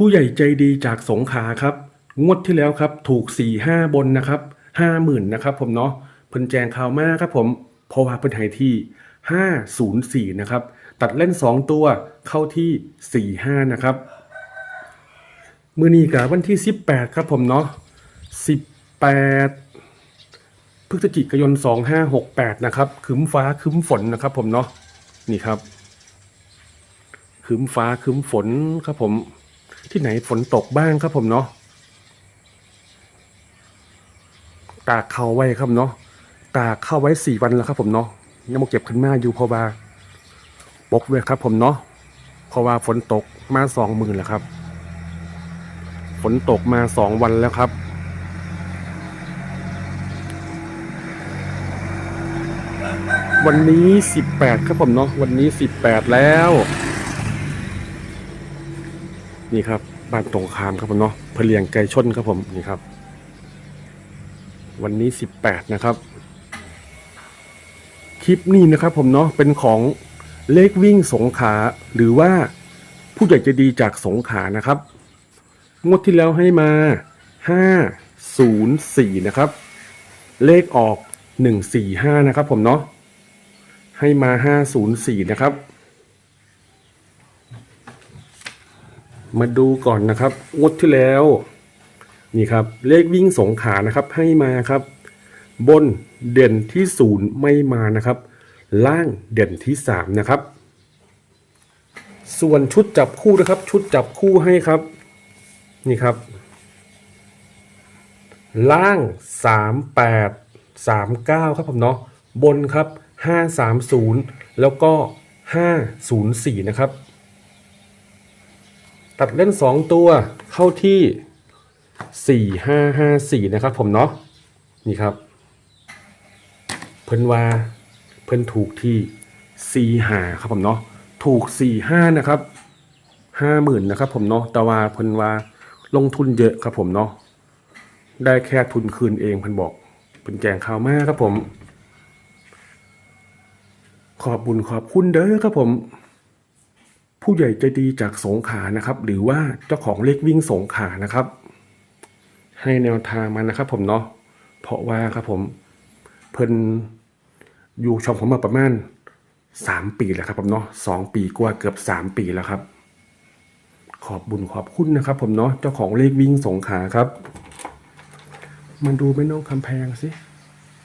ผู้ใหญ่ใจดีจากสงขาครับ งวดที่แล้วครับ ถูก4ี่ห้าบนนะครับห้าหมื่นนะครับผมเนาะเพิ่นแจงข่าวมากครับผมเพราะว่าเพิ่นให้ที่ห้าศูนย์สี่นะครับ ตัดเล่นสองตัวเข้าที่สี่ห้านะครับมือนี้กับวันที่สิบแปดครับผมเนาะสิบแปดพฤศจิกายนสองห้าหกแปดนะครับคืมฟ้าคืมฝนนะครับผมเนาะนี่ครับคืมฟ้าคืมฝนครับผม ที่ไหนฝนตกบ้างครับผมเนาะตากเข้าไว้ครับเนาะตากเข้าไว้สี่วันแล้วครับ ผมเนาะยังมาเก็บขึ้นมาอยู่เพราะว่าปกไว้ครับ ผมเนาะเพราะว่าฝนตกมาสองหมื่นแล้วครับ ฝนตกมาสองวันแล้วครับวันนี้สิบแปดครับผมเนาะวันนี้สิบแปดแล้ว นี่ครับบ้านตรงคามครับผมเนาะเพลียงไก่ชนครับผมนี่ครับ วันนี้สิบแปดนะครับ คลิปนี้นะครับผมเนาะเป็นของเลขวิ่งสงขาหรือว่าผู้ใหญ่จะดีจากสงขานะครับงวดที่แล้วให้มาห้าศูนย์สี่นะครับ เลขออกหนึ่งสี่ห้านะครับผมเนาะให้มาห้าศูนย์สี่นะครับ มาดูก่อนนะครับงวดที่แล้ว นี่ครับ เลขวิ่งสงขานะครับให้มาครับ บนเด่นที่ศูนย์ไม่มานะครับ ล่างเด่นที่สามนะครับ ส่วนชุดจับคู่นะครับ ชุดจับคู่ให้ครับ นี่ครับ ล่างสามแปดสามเก้าครับผมเนาะบนครับห้าสามศูนย์แล้วก็ห้าศูนย์สี่นะครับ ตัดเล่นสองตัวเข้าที่สี่ห้าห้าสี่นะครับผมเนาะนี่ครับ เพิ่นว่าเพิ่นถูกที่สี่หาครับผมเนาะถูกสี่ห้านะครับห้าหมื่นนะครับผมเนาะแต่ว่าเพิ่นว่าลงทุนเยอะครับผมเนาะได้แค่ทุนคืนเองเพิ่นบอกเป็นแจงข่าวมากครับผม ขอบบุญขอบคุณเด้อครับผม ผู้ใหญ่ใจดีจากสงขานะครับ หรือว่าเจ้าของเลขวิ่งสงขานะครับ ให้แนวทางมานะครับ ผมเนาะเพราะว่าครับผมเพิ่นอยู่ช่องผมมาประมาณสามปีแล้วครับผมเนาะสองปีกว่าเกือบสามปีแล้วครับ ขอบบุญขอบคุณนะครับ ผมเนาะเจ้าของเลขวิ่งสงขาครับ มันดูแม่น้องคำแพงสิ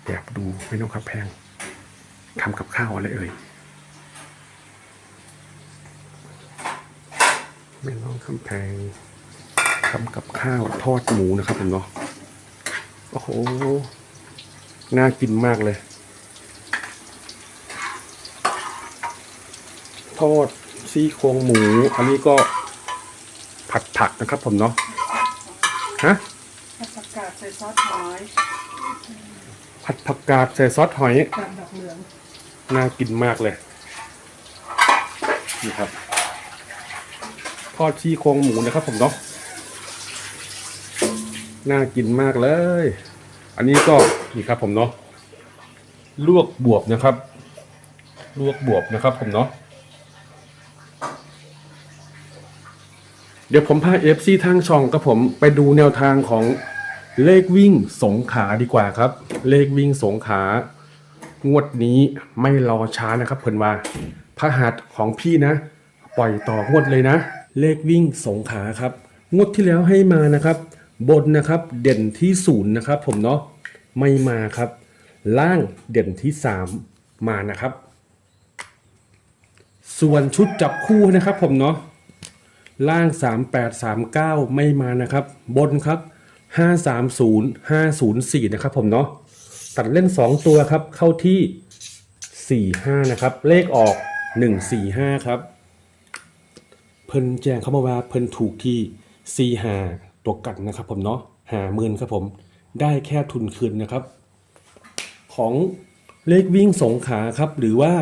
แอบดูแม่น้องคำแพงทำกับข้าวอะไรเอ่ย แม่น้องคำแพงทำกับข้าวทอดหมูนะครับผมเนาะโอ้โห น่ากินมากเลย ทอดซี่โครงหมู อันนี้ก็ผัดผักนะครับผมเนาะฮะผัดผักกาดใส่ซอสหอยผัดผักกาดใส่ซอสหอยกาดดอกเหลืองน่ากินมากเลยนี่ครับท อดซี่โครงหมูนะครับ ผมเนาะน่ากินมากเลย อันนี้ก็นี่ครับ ผมเนาะลวกบวบนะครับ ลวกบวบนะครับ ผมเนาะเดี๋ยวผมพาเอฟซีทางช่องกับผมไปดูแนวทางของเลขวิ่งสงขาดีกว่าครับ เลขวิ่งสงขางวดนี้ไม่รอช้านะครับเพิ่นว่าพระหัสของพี่นะ ปล่อยต่องวดเลยนะ เลขวิ่งสงขาครับงวดที่แล้วให้มานะครับ บนนะครับเด่นที่ศูนย์นะครับ ผมเนาะไม่มาครับ ล่างเด่นที่สามมานะครับ ส่วนชุดจับคู่นะครับ ผมเนาะล่าง 3839 ไม่มานะครับ บนครับ 530 504 นะครับผมเนาะตัดเล่น 2 ตัวครับเข้าที่ 45 นะครับ เลขออก 145 ครับ เพิ่นแจ้งเข้ามาว่าเพิ่นถูกที่45ตัวกันนะครับ ผมเนาะหาหมื่นครับผมได้แค่ทุนคืนนะครับ ของเลขวิ่งสงขาครับ หรือว่า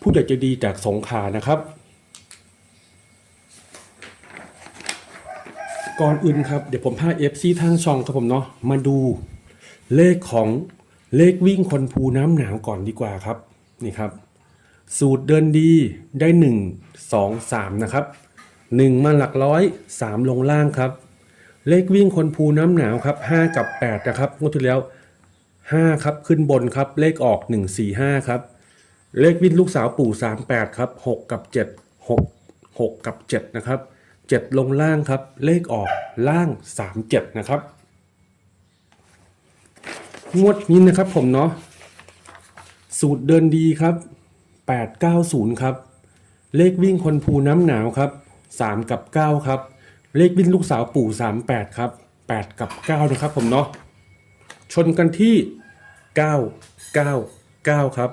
ผู้ใหญ่จะดีจากสงขานะครับ ก่อนอื่นครับเดี๋ยวผมพาเอฟซีทางช่องครับผมเนาะมาดูเลขของเลขวิ่งคนภูน้ำหนาวก่อนดีกว่าครับนี่ครับ สูตรเดินดีได้หนึ่งสองสามนะครับ หนึ่งมาหลักร้อยสามลงล่างครับ เลขวิ่งคนภูน้ำหนาวครับห้ากับแปดนะครับงวดที่แล้วห้าครับขึ้นบนครับ เลขออกหนึ่งสี่ห้าครับ เลขวิ่งลูกสาวปู่สามแปดครับหกกับเจ็ดหกหกกับเจ็ดนะครับเจ็ดลงล่างครับ เลขออกล่างสามเจ็ดนะครับ งวดนี้นะครับผมเนาะสูตรเดินดีครับ 890 ครับ เลขวิ่งคนภูน้ำหนาวครับ 3 กับ 9 ครับ เลขวิ่งลูกสาวปู่ 38 ครับ 8 กับ 9 นะครับผมเนาะชนกันที่ 9 9 9 ครับ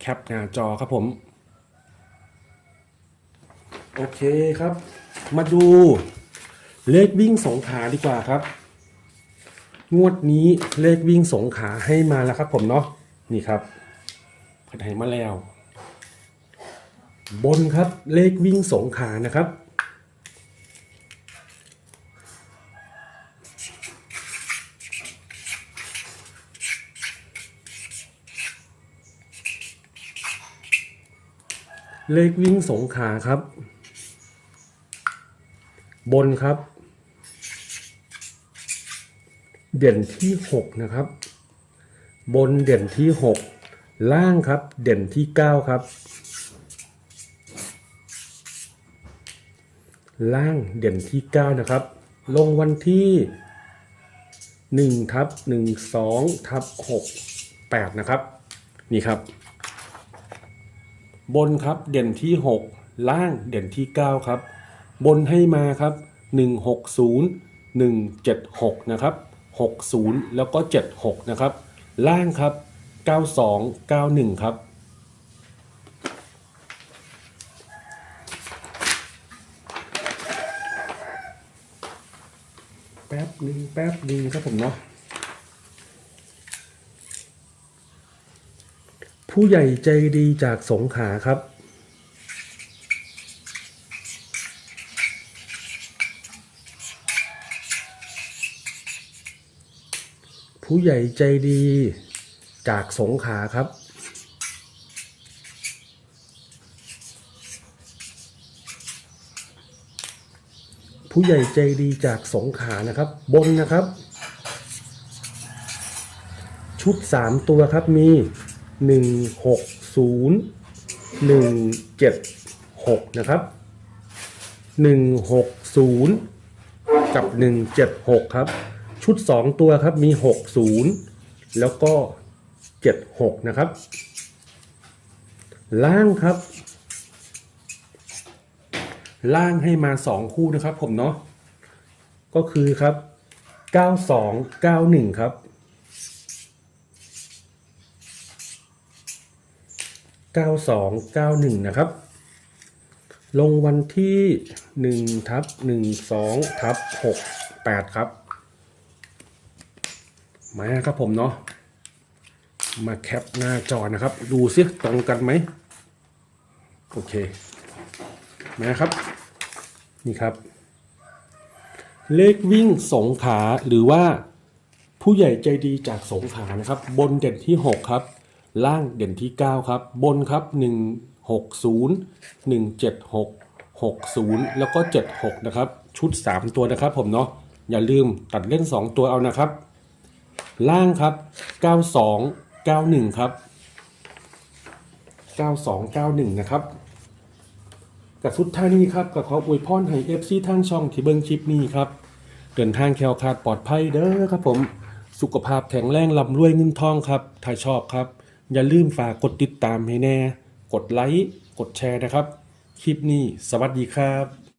แคปหน้าจอครับผม โอเคครับ มาดูเลขวิ่งสองขาดีกว่าครับ งวดนี้เลขวิ่งสงขาให้มาแล้วครับผมเนาะนี่ครับเพันให้มาแล้ว บนครับเลขวิ่งสงขานะครับ เลขวิ่งสงขาครับ บนครับ เด่นที่ 6 นะครับ บนเด่นที่ 6 ล่างครับ เด่นที่ 9 ครับ ล่างเด่นที่ 9 นะครับ ลงวันที่1ทับ1 2ทับ6 8 นะครับ นี่ครับ บนครับเด่นที่ 6 ล่างเด่นที่ 9 ครับ บนให้มาครับ 160 176 นะครับ 60 แล้วก็ 76 นะครับ ล่างครับ 92 91 ครับ แป๊บหนึ่งแป๊บหนึ่งครับผมเนาะผู้ใหญ่ใจดีจากสงขาครับ ผู้ใหญ่ใจดีจากสงขาครับ ผู้ใหญ่ใจดีจากสงขานะครับ บนนะครับ ชุด 3 ตัวครับมี 1 6 0 1 7 6 นะครับ 1 6 0 กับ 1 7 6 ครับ ชุด 2 ตัวครับมี 6 0 แล้วก็ 7 6 นะครับ ล่างครับ ล่างให้มา2คู่นะครับ ผมเนาะก็คือครับ92 91ครับ9291นะครับ ลงวันที่1ทับ12ทับ68ครับมาครับผมเนาะมาแคปหน้าจอนะครับ ดูซิตรงกันไหม โอเค มาครับ นี่ครับ เลขวิ่งสงขาหรือว่าผู้ใหญ่ใจดีจากสงขานะครับ บนเด่นที่ 6 ครับ ล่างเด่นที่ 9 ครับ บนครับ 1 6 0 1 7 6 6 0 แล้วก็ 76 นะครับ ชุด 3 ตัวนะครับผมเนาะอย่าลืมตัดเล่น 2 ตัวเอานะครับ ล่างครับ 92 91 ครับ 92 91 นะครับ กับสุดท้ายนี้ครับกับขออวยพรให้เอฟซีทางช่องที่เบิ้งคลิปนี้ครับเดินทางแคล้วคลาดปลอดภัยเด้อครับผม สุขภาพแข็งแรงลำรวยเงินทองครับ ถ้าชอบครับ อย่าลืมฝากกดติดตามให้แน่ กดไลค์กดแชร์นะครับ คลิปนี้สวัสดีครับ